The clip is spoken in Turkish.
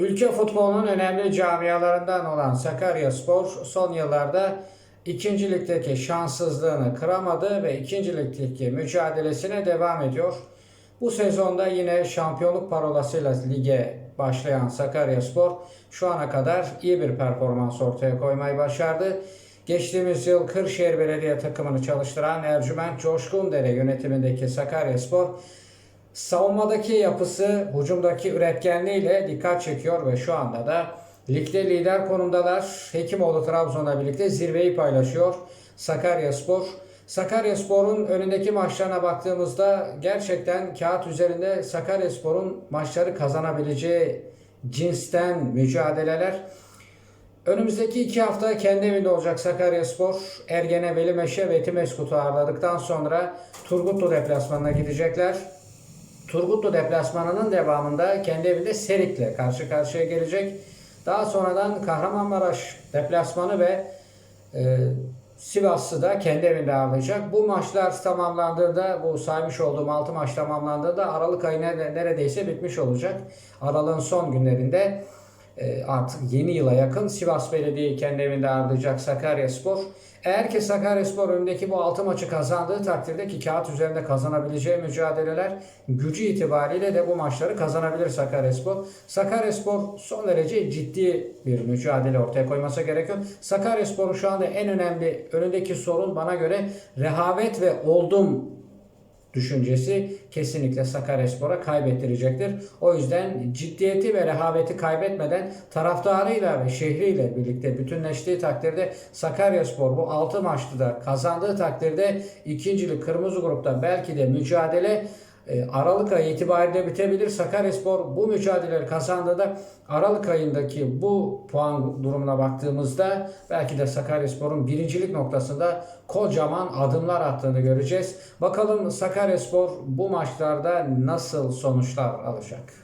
Ülke futbolunun önemli camialarından olan Sakaryaspor son yıllarda ikinci ligdeki şanssızlığını kıramadı ve ikinci ligdeki mücadelesine devam ediyor. Bu sezonda yine şampiyonluk parolasıyla lige başlayan Sakaryaspor şu ana kadar iyi bir performans ortaya koymayı başardı. Geçtiğimiz yıl Kırşehir Belediye takımını çalıştıran Ercüment Coşkundere yönetimindeki Sakaryaspor savunmadaki yapısı, hücumdaki üretkenliğiyle dikkat çekiyor ve şu anda da ligde lider konumdalar. Hekimoğlu Trabzon'la birlikte zirveyi paylaşıyor Sakaryaspor. Sakaryaspor'un önündeki maçlarına baktığımızda gerçekten kağıt üzerinde Sakaryaspor'un maçları kazanabileceği cinsten mücadeleler. Önümüzdeki iki hafta kendi evinde olacak Sakaryaspor, Ergene, Velimeşe ve Timeskut'u ağırladıktan sonra Turgutlu deplasmanına gidecekler. Turgutlu deplasmanının devamında kendi evinde Serik'le karşı karşıya gelecek. Daha sonradan Kahramanmaraş deplasmanı ve e, Sivas'ı da kendi evinde ağırlayacak. Bu maçlar tamamlandığında, bu saymış olduğum 6 maç tamamlandığında Aralık ayı nere- neredeyse bitmiş olacak. Aralığın son günlerinde artık yeni yıla yakın Sivas Belediye'yi kendi evinde ağırlayacak Sakaryaspor. Eğer ki Sakaryaspor önündeki bu 6 maçı kazandığı takdirde ki kağıt üzerinde kazanabileceği mücadeleler gücü itibariyle de bu maçları kazanabilir Sakaryaspor. Sakaryaspor son derece ciddi bir mücadele ortaya koyması gerekiyor. Sakaryaspor'un şu anda en önemli önündeki sorun bana göre rehavet ve oldum düşüncesi kesinlikle Sakaryaspor'a kaybettirecektir. O yüzden ciddiyeti ve rehaveti kaybetmeden taraftarıyla ve şehriyle birlikte bütünleştiği takdirde Sakaryaspor bu 6 maçta da kazandığı takdirde ikincilik kırmızı grupta belki de mücadele Aralık ayı itibariyle bitebilir. Sakaryaspor bu mücadeleleri kazandığında Aralık ayındaki bu puan durumuna baktığımızda belki de Sakaryaspor'un birincilik noktasında kocaman adımlar attığını göreceğiz. Bakalım Sakaryaspor bu maçlarda nasıl sonuçlar alacak?